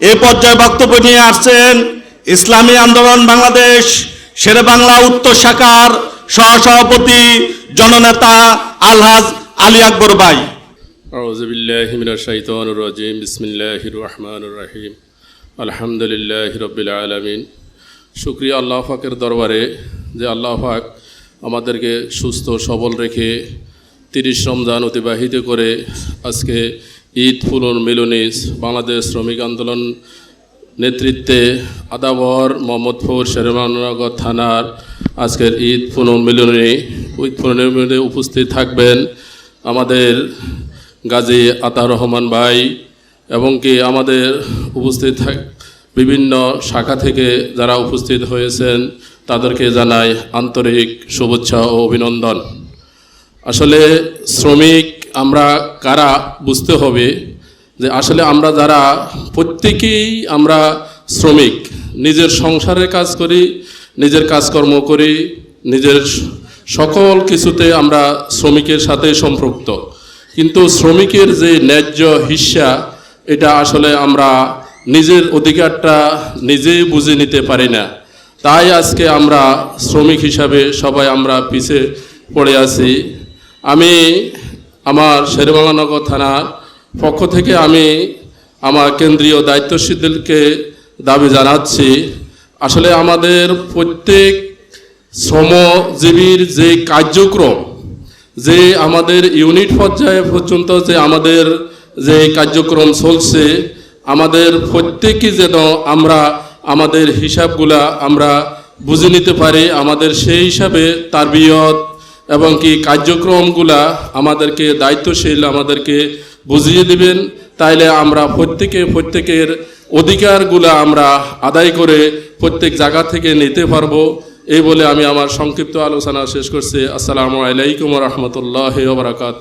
এ পর্যায়ে বক্তব্য নিয়ে আসছেন ইসলামী আন্দোলন বাংলাদেশ শেরে বাংলা উত্তর শাখার সহসভাপতি জননেতা আলহাজ আলী আকবর ভাই أعوذ بالله من الشيطان الرجيم بسم الله الرحمن الرحيم الحمد لله رب العالمين শুক্রিয়া আল্লাহ পাকের দরবারে যে আল্লাহ পাক আমাদেরকে সুস্থ সবল রেখে তিরিশ রমজান অতিবাহিত করে আজকে ঈদ মিলনিস বাংলাদেশ শ্রমিক আন্দোলন নেতৃত্বে আদাবর মোহাম্মদপুর শেরমানগর থানার আজকের ঈদ পুনর্মিলনী ঈদ পুনর্মিলনে উপস্থিত থাকবেন আমাদের গাজী আতার রহমান ভাই এবং কি আমাদের উপস্থিত থাক বিভিন্ন শাখা থেকে যারা উপস্থিত হয়েছেন, তাদেরকে জানাই আন্তরিক শুভেচ্ছা ও অভিনন্দন। আসলে শ্রমিক আমরা কারা বুঝতে হবে যে আসলে আমরা যারা প্রত্যেকেই আমরা শ্রমিক, নিজের সংসারের কাজ করি, নিজের কাজকর্ম করি, নিজের সকল কিছুতে আমরা শ্রমিকের সাথে সম্পৃক্ত। কিন্তু শ্রমিকের যে ন্যায্য হিস্সা এটা আসলে আমরা নিজের অধিকারটা নিজেই বুঝে নিতে পারি না। তাই আজকে আমরা শ্রমিক হিসাবে সবাই আমরা পিছে পড়ে আছি। আমি আমার শেরবাংলানগর থানার পক্ষ থেকে আমি আমার কেন্দ্রীয় দায়িত্বশীলদেরকে দাবি জানাচ্ছি। আসলে আমাদের প্রত্যেক শ্রমজীবীর যে কার্যক্রম, যে আমাদের ইউনিট পর্যায়ে পর্যন্ত যে আমাদের যে কার্যক্রম চলছে, আমাদের প্রত্যেকই যেন আমরা আমাদের হিসাবগুলা আমরা বুঝে নিতে পারি, আমাদের সেই হিসাবে তার তারবিয়ত এবং কি কার্যক্রমগুলা আমাদেরকে দায়িত্বশীল আমাদেরকে বুঝিয়ে দিবেন, তাইলে আমরা প্রত্যেকে, প্রত্যেকের অধিকারগুলা আমরা আদায় করে প্রত্যেক জায়গা থেকে নিতে পারব। এই বলে আমি আমার সংক্ষিপ্ত আলোচনা শেষ করছি। আসসালামু আলাইকুম রহমতুল্লাহ বারাকাত